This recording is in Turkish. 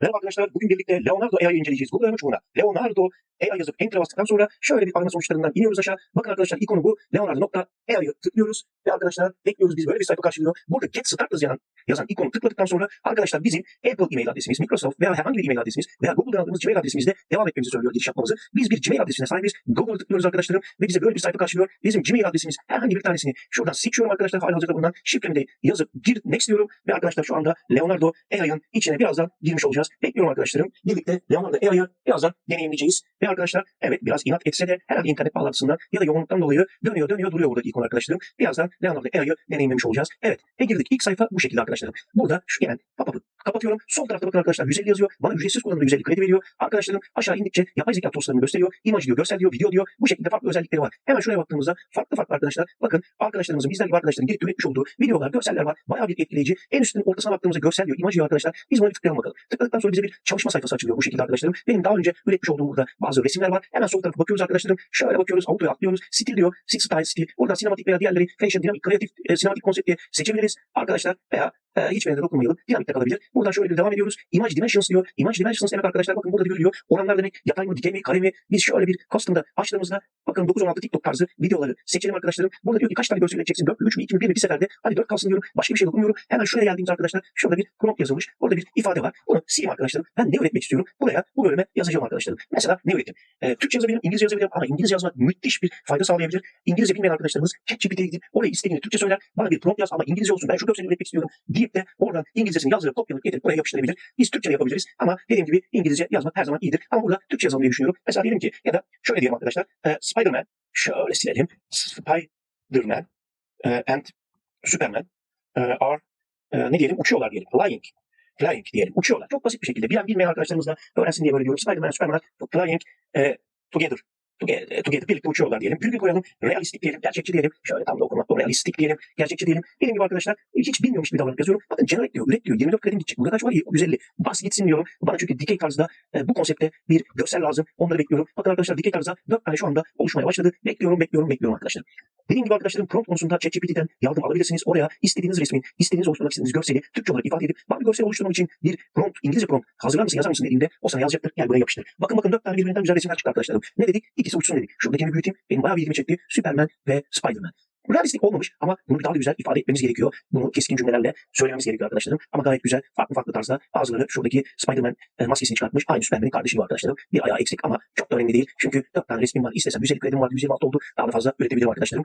Merhaba arkadaşlar. Bugün birlikte Leonardo AI'yi inceleyeceğiz. Google arama çubuğuna Leonardo AI yazıp Enter'a bastıktan sonra şöyle bir arama sonuçlarından iniyoruz aşağı. Bakın arkadaşlar ikonu bu. Leonardo.ai'yı tıklıyoruz ve arkadaşlar bekliyoruz. Biz böyle bir sayfa karşılıyor. Burada Get Started yazan, yazan ikonu tıkladıktan sonra arkadaşlar bizim Apple e-mail adresimiz, Microsoft veya herhangi bir e-mail adresimiz veya Google'dan aldığımız Gmail adresimizde devam etmemizi söylüyor giriş yapmamızı. Biz bir Gmail adresine sahibiz. Google'a tıklıyoruz arkadaşlarım ve bize böyle bir sayfa karşılıyor. Bizim Gmail adresimiz herhangi bir tanesini şuradan seçiyorum arkadaşlar. Hala hazırda bulunan şifremi de yazıp gir next diyorum ve arkadaşlar şu anda Leonardo AI'ın içine birazdan girmiş olacağız. Bekliyorum arkadaşlarım. Birlikte Leonardo AI'yı birazdan deneyimleyeceğiz. Ve arkadaşlar evet biraz inat etse de herhalde internet bağlantısından ya da yoğunluktan dolayı dönüyor dönüyor duruyor burada ikon arkadaşlarım. Birazdan Leonardo AI'yı deneyimlemiş olacağız. Evet ve girdik. İlk sayfa bu şekilde arkadaşlarım. Burada şu gelen pop-up'ı kapatıyorum. Sol tarafta bakın arkadaşlar 150 yazıyor. Bana ücretsiz kullanımda 150 kredi veriyor. Arkadaşlarım aşağı indikçe yapay zeka toolslarını gösteriyor. İmaj diyor, görsel diyor, video diyor. Bu şekilde farklı özellikleri var. Hemen şuraya baktığımızda farklı farklı arkadaşlar. Bakın arkadaşlarımızın bizler gibi arkadaşların gelip üretmiş olduğu videolar, görseller var. Bayağı bir etkileyici. En üstün ortasına baktığımızda görsel diyor, imaj diyor arkadaşlar. Biz bunu bir tıklayalım bakalım. Tıkladıktan sonra bize bir çalışma sayfası açılıyor bu şekilde arkadaşlarım. Benim daha önce üretmiş olduğum burada bazı resimler var. Hemen sol tarafa bakıyoruz arkadaşlarım. Şöyle bakıyoruz, autoya atlıyoruz. Stil diyor, stil style stil. Buradan sinematik veya diğerleri fashion, dinamik, kreatif, e, sinematik konsept diye seçebiliriz arkadaşlar. Veya e, hiçbirine de dokunmayalım. Dinamikte kalabilir. Buradan şöyle devam ediyoruz. Image Dimensions diyor. Image Dimensions demek arkadaşlar bakın burada da görülüyor. Oranlar demek yatay mı, dikey mi, kare mi? Biz şöyle bir custom'da açtığımızda bakın 9-16 TikTok tarzı videoları seçelim arkadaşlarım. Burada diyor ki kaç tane görsel üreteceksin? 4 mü, 3 mü, 2 mi, 1 mi? Bir seferde. Hadi 4 kalsın diyorum. Başka bir şey dokunmuyorum. Hemen şuraya geldiğimizde arkadaşlar şurada bir prompt yazılmış. Orada bir ifade var. Bunu sileyim arkadaşlarım. Ben ne üretmek istiyorum? Buraya bu bölüme yazacağım arkadaşlarım. Mesela ne ürettim? E, Türkçe yazabilirim, İngilizce yazabilirim ama İngilizce yazmak müthiş bir fayda sağlayabilir. İngilizce bilmeyen arkadaşlarımız ChatGPT'ye gidip oraya istediğini Türkçe söyler. Bana bir prompt yaz ama İngilizce olsun. Ben şu görseli üretmek istiyorum deyip de oradan İngilizcesini yazdırıp kopyalayıp getirip buraya yapıştırabilir. Biz Türkçe yapabiliriz ama dediğim gibi İngilizce yazmak her zaman iyidir. Ama burada Türkçe yazalım diye düşünüyorum. Mesela diyelim ki ya da şöyle diyelim arkadaşlar. E, Spider-Man şöyle silelim. Spider-Man e, and Superman e, are e, ne diyelim uçuyorlar diyelim. Flying. Flying diyelim. Uçuyorlar. Çok basit bir şekilde. Bilen bilmeyen arkadaşlarımız da öğrensin diye böyle diyorum. Spider-Man, Superman flying e, together. Together, together, birlikte uçuyorlar diyelim. Virgül koyalım. Realistik diyelim. Gerçekçi diyelim. Şöyle tam da okumak doğru. Realistik diyelim. Gerçekçi diyelim. Benim gibi arkadaşlar hiç bilmiyormuş bir davranıp yazıyorum. Bakın generate diyor. Üret diyor. 24 kredim gidecek. Burada kaç var? İyi, 150. Bas gitsin diyorum. Bana çünkü dikey tarzda e, bu konsepte bir görsel lazım. Onları bekliyorum. Bakın arkadaşlar dikey tarzda 4 tane şu anda oluşmaya başladı. Bekliyorum, bekliyorum, bekliyorum arkadaşlar. Dediğim gibi arkadaşlarım prompt konusunda ChatGPT'den yardım alabilirsiniz. Oraya istediğiniz resmin, istediğiniz oluşturmak istediğiniz görseli Türkçe olarak ifade edip bana bir görsel oluşturmak için bir prompt, İngilizce prompt hazırlar mısın, yazar mısın dediğinde o sana yazacaktır. Gel buraya yapıştır. Bakın bakın dört tane birbirinden güzel resimler çıktı arkadaşlarım. Ne dedik? İkisi uçsun dedik. Şuradakini büyüteyim. Benim bayağı bir ilgimi çekti. Superman ve Spiderman. Realistik olmamış ama bunu daha da güzel ifade etmemiz gerekiyor. Bunu keskin cümlelerle söylememiz gerekiyor arkadaşlarım. Ama gayet güzel, farklı farklı tarzda bazıları şuradaki Spider-Man e, maskesini çıkartmış. Aynı Superman'in kardeşi bu arkadaşlarım. Bir ayağı eksik ama çok da önemli değil. Çünkü dört tane resmim var. İstesem 150 kredim vardı, 126 oldu. Daha da fazla üretebilirim arkadaşlarım.